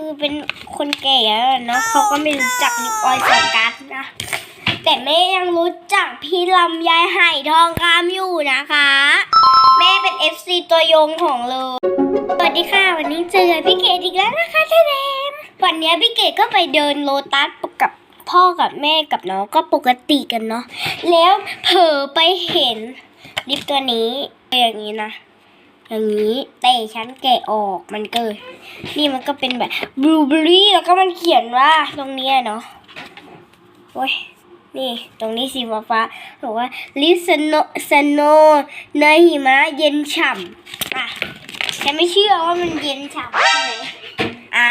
คือเป็นคนแก่แล้วเนะเขาก็ไม่รู้จักลิปออยโฟกัสนะ แต่แม่ยังรู้จักพี่ลำไยไหทองคำอยู่นะคะ แม่เป็น FC ตัวยงของเลยสวัสดีค่ะ วันนี้เจอพี่เกดอีกแล้วนะคะท่านมวันนี้พี่เกดก็ไปเดินโลตัสกับพ่อกับแม่กับน้องก็ปกติกันเนาะแล้วเผลอไปเห็นลิปตัวนี้อย่างนี้นะ อย่างนี้แต่ฉันแกะออกมันเกิด นี่มันก็เป็นแบบบลูเบอรี่แล้วก็มันเขียนว่าตรงนี้เนาะโอ้ยนี่ตรงนี้สีฟ้าฟ้าบอกว่าลิสโนสโนเนยหิมะเย็นฉ่ำอะฉันไม่เชื่อว่ามันเย็นฉ่ำใช่ไหมอ่า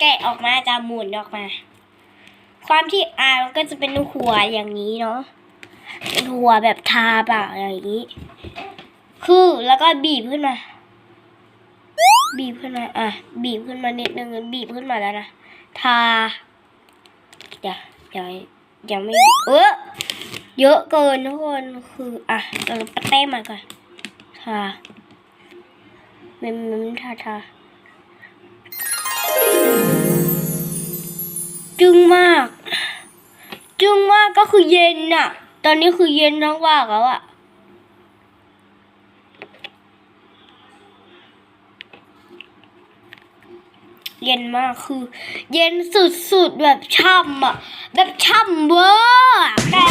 แกะออกมาจะหมุนออกมา ความที่อ่ามันก็จะเป็นหัวอย่างนี้เนาะเป็นหัวแบบทาปากอย่างนี้ คือแล้วก็บีบขึ้นมา บีบขึ้นมา อะ บีบขึ้นมานิดนึงบีบขึ้นมาแล้วนะ ทา เดี๋ยวเดี๋ยวยังไม่ เออเยอะเกินทุกคน คือ อะเราปะเต้มาก่อน ทาเมมเมมทาทาจึงมาก จึงมากก็คือเย็นอะตอนนี้คือเย็นทั้งว่าแล้วอะ เย็นมากคือ เย็นสุดๆแบบช่ำอะ แบบช่ำเวอร์อะแต่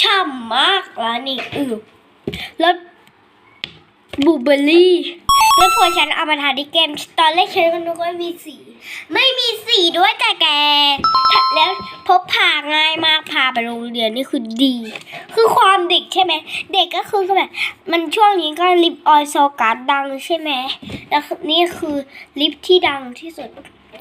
ช่ำมากแล้านี่อือแล้วบูเบอร์รี่ แล้วพอฉันเอามาทาที่แก้มตอนแรกฉันก็นึกว่ามีสี ไม่มีสีด้วยแต่แก แล้วพบพาง่ายมากพาไปโรงเรียนนี่คือดี คือความเด็กใช่ไหม เด็กก็คือแบบ มันช่วงนี้ก็ลิปออยล์โซการ์ดดังใช่ไหม แล้วนี่คือลิปที่ดังที่สุด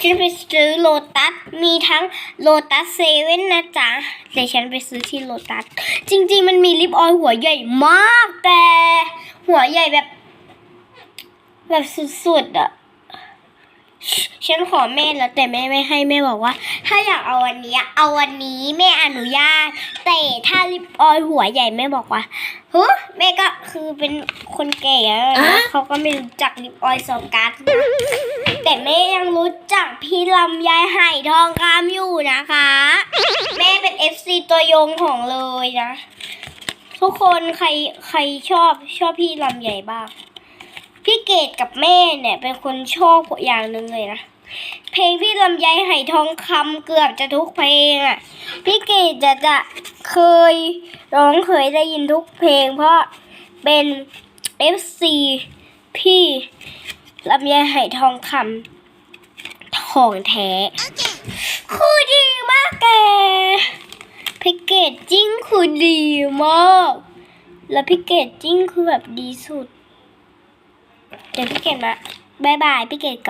ฉันไปซื้อโลตัส มีทั้งโลตัสเซเว่นนะจ๊ะ แต่ฉันไปซื้อที่โลตัส จริงๆ มันมีลิปออยล์หัวใหญ่มากแต่ หัวใหญ่แบบ แบบสุดๆอะฉันขอแม่แล้วแต่แม่ไม่ให้แม่บอกว่า ถ้าอยากเอาวันนี้เอาวันนี้แม่อนุญาต แต่ถ้าลิปออยล์หัวใหญ่แม่บอกว่าเฮ้แม่ก็คือเป็นคนแก่แล้วนะเขาก็ไม่รู้จักลิปออยล์สกัดนะแต่แม่ยังรู้จักพี่ลำไยไหทองคำอยู่นะคะ แม่เป็น FC ตัวยงของเลยนะ ทุกคนใครใครชอบชอบพี่ลำใหญ่บ้าง พี่เกดกับแม่เนี่ย เป็นคนชอบอย่างหนึ่งเลยนะ เพลงพี่ลำไยไหทองคำเกือบจะทุกเพลงอะ พี่เกดจะจะเคยร้องเคยได้ยินทุกเพลง เพราะเป็น FC พี่ลำไยไหทองคำของแท้คือดีมากแกพี่เกดจิ้งคือดีมาก แล้วพี่เกดจิ้งคือแบบดีสุด เดี๋ยวพี่เกดมาบายบายพี่เกดกับ